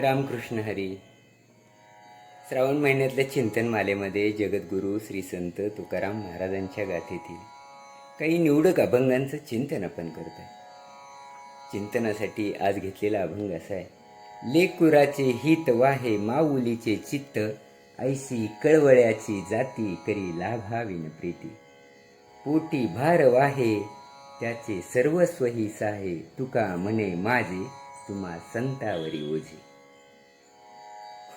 रामकृष्ण हरी. श्रावण महिन्यातल्या चिंतनमालेमध्ये जगद्गुरू श्री संत तुकाराम महाराजांच्या गाथेतील काही निवडक अभंगांचं चिंतन आपण करत आहे. चिंतनासाठी आज घेतलेला अभंग असा आहे. लेकुराचे हित वाहे माऊलीचे चित्त ऐसी कळवळ्याची जाती करी लाभाविन प्रीती. पोटी भार वाहे त्याचे सर्वस्व ही साहे तुका म्हणे माझे तुम्हा संतावरी ओझे.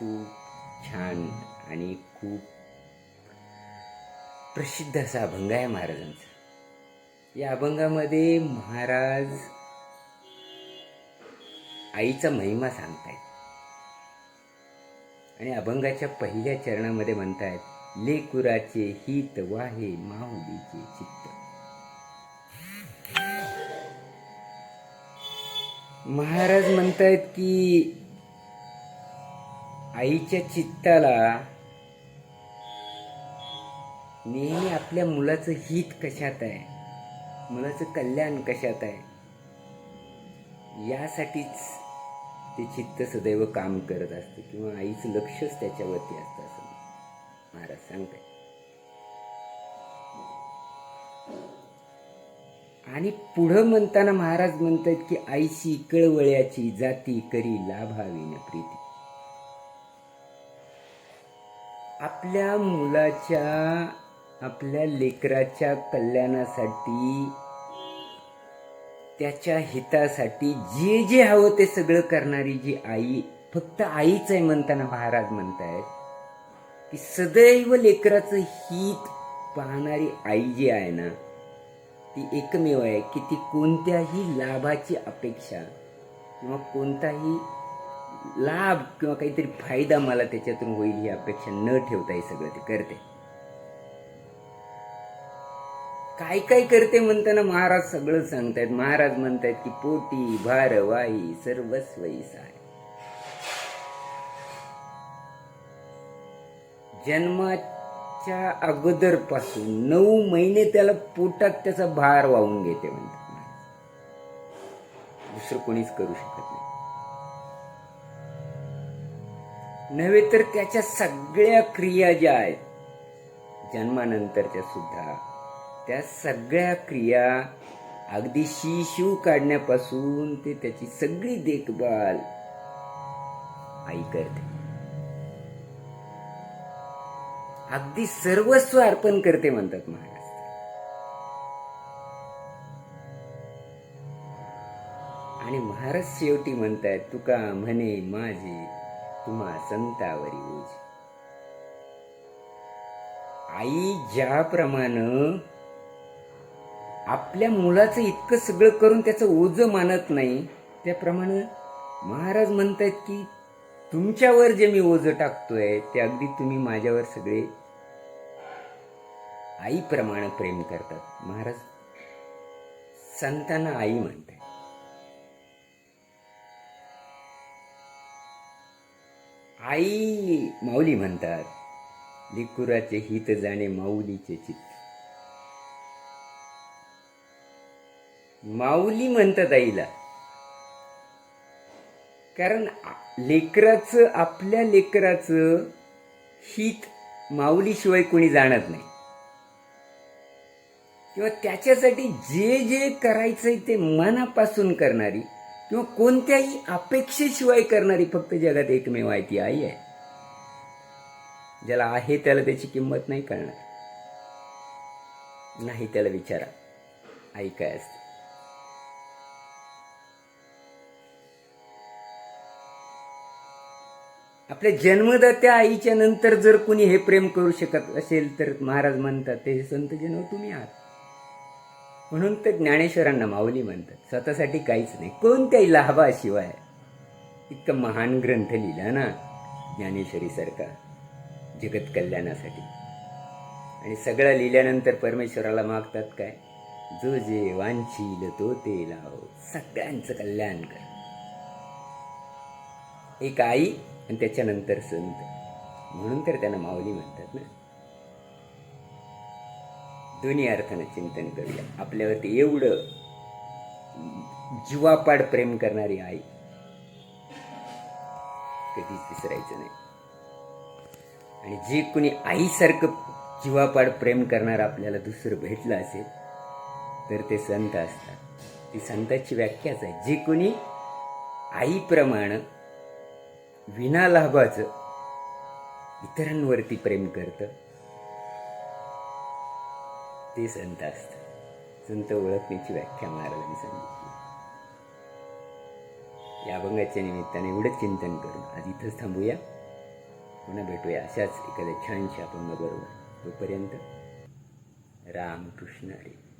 खूप छान आणि खूप प्रसिद्ध असा अभंग आहे महाराजांचा. या अभंगामध्ये महाराज आईचा महिमा सांगतायत. आणि अभंगाच्या पहिल्या चरणामध्ये म्हणतायत लेकुराचे हित वाहे माहुलीचे चित्त. महाराज म्हणतायत की आईच्या चित्ताला नेहमी आपल्या मुलाचं हित कशात आहे? मुलाचं कल्याण कशात आहे? यासाठीच ते चित्त सदैव काम करत असते किंवा आईचं लक्षच त्याच्यावरती असतं असं महाराज सांगताय आणि पुढं म्हणताना महाराज म्हणतात की आईशी कळवळ्याची जाती करी लाभावीन प्रीती. आपल्या मुलाच्या आपल्या लेकराच्या कल्याणासाठी त्याच्या हितासाठी जे जे हवं ते सगळं करणारी जी आई फक्त आईच आहे म्हणताना महाराज म्हणतायत की सदैव लेकराचं हित पाहणारी आई जी आहे ना ती एकमेव आहे की ती कोणत्याही लाभाची अपेक्षा किंवा कोणताही लाभ किंवा काहीतरी फायदा मला त्याच्यातून होईल ही अपेक्षा न ठेवता हे सगळं ते करते. काय काय करते म्हणताना महाराज सगळं सांगतायत. महाराज म्हणतायत की पोटी भार वाई सर्वस्वई साय जन्माच्या अगोदरपासून नऊ महिने त्याला पोटात त्याचा भार वाहून घेते म्हणतात दुसरं कोणीच करू शकत नाही. नव्हे तर त्याच्या सगळ्या क्रिया ज्या आहेत जन्मानंतरच्या सुद्धा त्या सगळ्या क्रिया अगदी शिशू काढण्यापासून ते त्याची सगळी देखभाल आई करते. अगदी सर्वस्व अर्पण करते म्हणतात महाराज. आणि महाराज शेवटी म्हणतायत तुका म्हणे माझे तुम्हा संतावरी उज आई ज्याप्रमाणे आपल्या मुलाचं इतकं सगळं करून त्याचं ओझ मानत नाही त्याप्रमाणे महाराज म्हणतात की तुमच्यावर जे मी ओझ टाकतोय ते अगदी तुम्ही माझ्यावर सगळे आईप्रमाणे प्रेम करतात. महाराज संतांना आई म्हणताय आई माऊली म्हणतात लिकुराचे हित जाणे माऊलीचे चित्त. माऊली म्हणतात आईला कारण लेकराचं आपल्या लेकराचं हित माऊलीशिवाय कोणी जाणत नाही. किंवा त्याच्यासाठी जे जे करायचंय ते मनापासून करणारी किंवा कोणत्याही अपेक्षेशिवाय करणारी फक्त जगात एकमेव आहे ती आई आहे. ज्याला आहे त्याला त्याची किंमत नाही कळणार. नाही त्याला विचारा. आई काय असते? आपल्या जन्मदात्या आईच्या नंतर जर कोणी हे प्रेम करू शकत असेल तर महाराज म्हणतात ते संत जन्म तुम्ही आहात. म्हणून तर ज्ञानेश्वरांना माऊली म्हणतात. स्वतःसाठी काहीच नाही. कोणत्याही लाभाशिवाय इतकं महान ग्रंथ लिहिला ना ज्ञानेश्वरीसारखा जगत कल्याणासाठी. आणि सगळं लिहिल्यानंतर परमेश्वराला मागतात काय? जो जे वांछील तो ते लाव सगळ्यांचं कल्याण कर. एक आई आणि त्याच्यानंतर संत. म्हणून तर त्यांना माऊली म्हणतात ना. दोन्ही अर्थानं चिंतन करूया. आपल्यावरती एवढं जीवापाड प्रेम करणारी आई कधीच विसरायचं नाही. आणि जे कुणी आईसारखं जीवापाड प्रेम करणार आपल्याला दुसरं भेटलं असेल तर ते संत असतात. ती संताची व्याख्याच आहे. जे कुणी आईप्रमाणे विना लाभाचं इतरांवरती प्रेम करतं ते संत असतं संत ओळखण्याची व्याख्या महाराजांनी सांगितली. या अभंगाच्या निमित्ताने एवढंच चिंतन करून आज इथंच थांबूया. पुन्हा भेटूया अशाच एखाद्या छानशा अभंगाबरोबर. तोपर्यंत रामकृष्ण हरी.